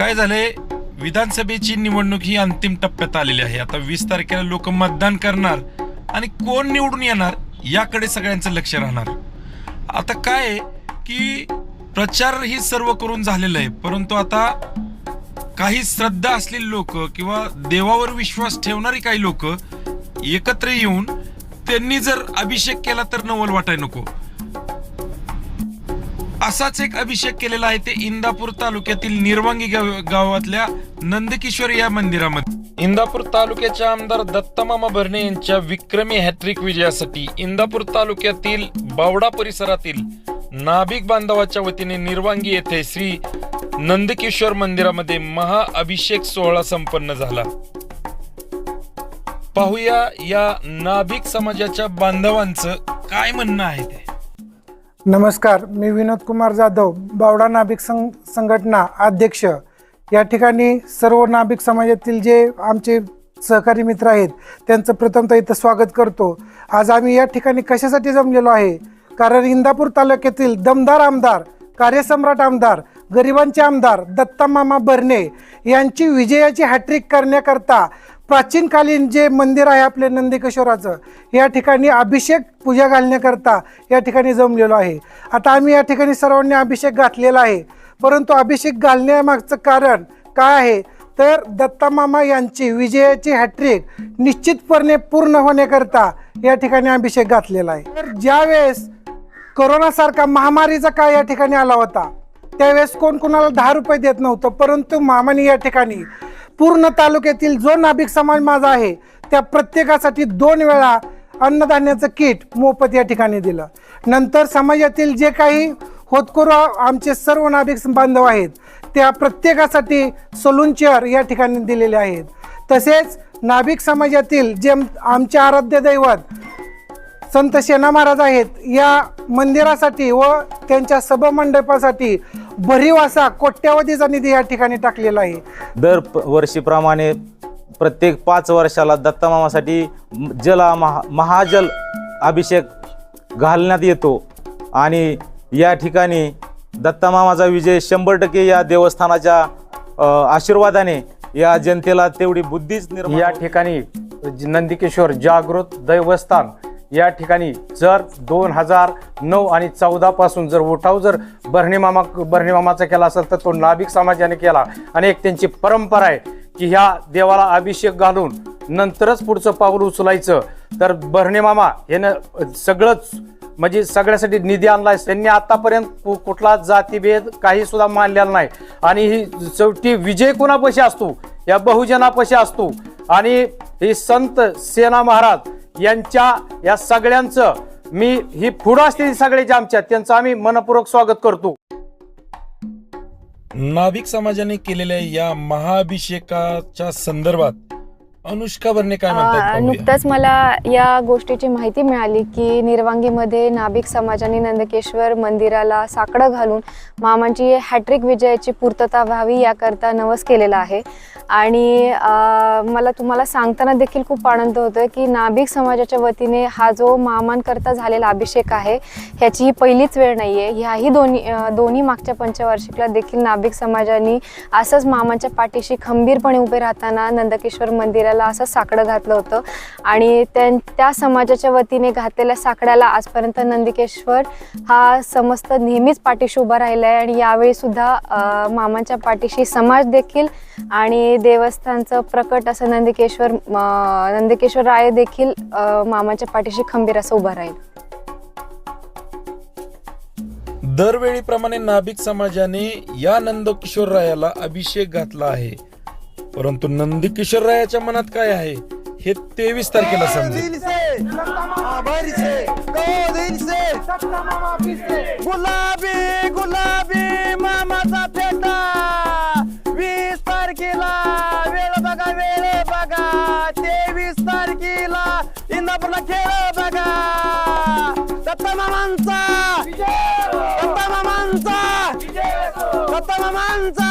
काय झालंय? विधानसभेची निवडणूक ही अंतिम टप्प्यात आलेली आहे. आता वीस तारखेला लोक मतदान करणार आणि कोण निवडून येणार याकडे सगळ्यांचं लक्ष राहणार. आता काय आहे की प्रचार ही सर्व करून झालेलं आहे परंतु आता काही श्रद्धा असलेली लोक किंवा देवावर विश्वास ठेवणारी काही लोक एकत्र येऊन त्यांनी जर अभिषेक केला तर नवल वाटाय नको. असाच एक अभिषेक केलेला आहे ते इंदापूर तालुक्यातील निर्वांगी गावातल्या नंदकिशोर या मंदिरामध्ये. इंदापूर तालुक्याचे आमदार दत्तमामा भरणे यांच्या विक्रमी हॅट्रिक विजयासाठी इंदापूर तालुक्यातील बावडा परिसरातील नाभिक बांधवाच्या वतीने निर्वांगी येथे श्री नंदकिशोर मंदिरामध्ये महाअभिषेक सोहळा संपन्न झाला. पाहूया या नाभिक समाजाच्या बांधवांचं काय म्हणणं आहे ते. नमस्कार मी विनोद कुमार जाधव बावडा नाभिक संघ संघटना अध्यक्ष. या ठिकाणी सर्व नाभिक समाजातील जे आमचे सहकारी मित्र आहेत त्यांचं प्रथमतः इथं स्वागत करतो. आज आम्ही या ठिकाणी कशासाठी जमलेलो आहे? कारण इंदापूर तालुक्यातील दमदार आमदार कार्यसम्राट आमदार गरिबांचे आमदार दत्ता मामा यांची विजयाची हॅट्रिक करण्याकरता प्राचीनकालीन जे मंदिर आहे आपले नंदकिशोराचं या ठिकाणी अभिषेक पूजा घालण्याकरता या ठिकाणी जमलेलो आहे. आता आम्ही या ठिकाणी सर्वांनी अभिषेक घातलेला आहे. परंतु अभिषेक घालण्यामागचं कारण काय आहे? तर दत्ता मामा यांची विजयाची हॅट्रिक निश्चितपणे पूर्ण होण्याकरता या ठिकाणी अभिषेक घातलेला आहे. तर ज्यावेळेस कोरोनासारखा महामारीचा काळ या ठिकाणी आला होता त्यावेळेस कोण कोणाला दहा रुपये देत नव्हतं परंतु मामाने या ठिकाणी पूर्ण तालुक्यातील जो नाभिक समाज माझा आहे त्या प्रत्येकासाठी दोन वेळा अन्नधान्याचं किट मोफत या ठिकाणी दिलं. नंतर समाजातील जे काही होतकरू आमचे सर्व नाभिक बांधव आहेत त्या प्रत्येकासाठी सलून चेअर या ठिकाणी दिलेले आहेत. तसेच नाभिक समाजातील जे आमचे आराध्य दैवत संत सेना महाराज आहेत या मंदिरासाठी व त्यांच्या सभामंडपासाठी भरीव असा कोट्यावधीचा निधी या ठिकाणी टाकलेला आहे दर वर्षीप्रमाणे प्रत्येक पाच वर्षाला दत्तमामासाठी जला महा महाजल अभिषेक घालण्यात येतो आणि या ठिकाणी दत्तमामाचा विजय शंभर टक्के या देवस्थानाच्या आशीर्वादाने या जनतेला तेवढी बुद्धीच निर्माण या. ठिकाणी नंदिकेश्वर जागृत दैवस्थान या ठिकाणी जर दोन हजार नऊ आणि चौदा पासून जर उठाव जर बर्णीमामा बर्णीमामाचा केला असेल तर तो नाभिक समाजाने केला. आणि एक त्यांची परंपरा आहे की ह्या देवाला अभिषेक घालून नंतरच पुढचं पाऊल उचलायचं. तर बर्णीमामा यानं सगळंच म्हणजे सगळ्यासाठी निधी आणलाय. त्यांनी आतापर्यंत कुठला जातीभेद काही सुद्धा मानलेला नाही. आणि ही शेवटी विजय कोणापाशी असतो? या बहुजनापाशी असतो. आणि ही संत सेना महाराज यांच्या या सगळ्यांचं मी ही पुढं असलेली सगळ्याच्या आमच्या त्यांचं आम्ही मनपूर्वक स्वागत करतो. नाविक समाजाने केलेल्या या महाअभिषेकाच्या संदर्भात अनुष्का भरणे काय म्हणतात. नुकतंच मला या गोष्टीची माहिती मिळाली की निर्वांगीमध्ये नाभिक समाजाने नंदकेश्वर मंदिराला साकडं घालून मामांची हॅट्रिक विजयाची पूर्तता व्हावी याकरता नवस केलेला आहे आणि मला तुम्हाला सांगताना देखील खूप आनंद होतोय की नाभिक समाजाच्या वतीने हा जो मामांकरता झालेला अभिषेक आहे ह्याची ही पहिलीच वेळ नाही आहे ह्याही दोन्ही दोन्ही मागच्या पंचवार्षिकला देखील नाभिक समाजाने असंच मामांच्या पाठीशी खंबीरपणे उभे राहताना नंदकेश्वर मंदिराला असं साकडं घातलं होतं. आणि त्यां त्या समाजाच्या वतीने घातलेल्या साकड्याला आजपर्यंत नंदिकेश्वर हा समस्त नेहमीच पाठीशी उभा राहिला आहे आणि यावेळी सुद्धा मामांच्या पाठीशी समाज देखील आणि देवस्थानचं प्रकट असं नंदिकेश्वर नंदिकेश्वर राय देखील मामाच्या पाठीशी खंबीर असं उभा राहील. दरवेळीप्रमाणे नाभिक समाजाने या नंदकिशोर रायाला अभिषेक घातला आहे. परंतु नंदी नंदकिशोर रायाच्या मनात काय आहे हे तेवीस तारखेला समजेल. दिल से आभारी से को गुलाबी गुलाबी मामाचा फेटा. वीस तारखेला वेळ बघा वेळ बघा. तेवीस तारखेला इंदापूरला खेळ बघा. दत्ता मामांचा दत्ता मामांचा दत्ता मामांचा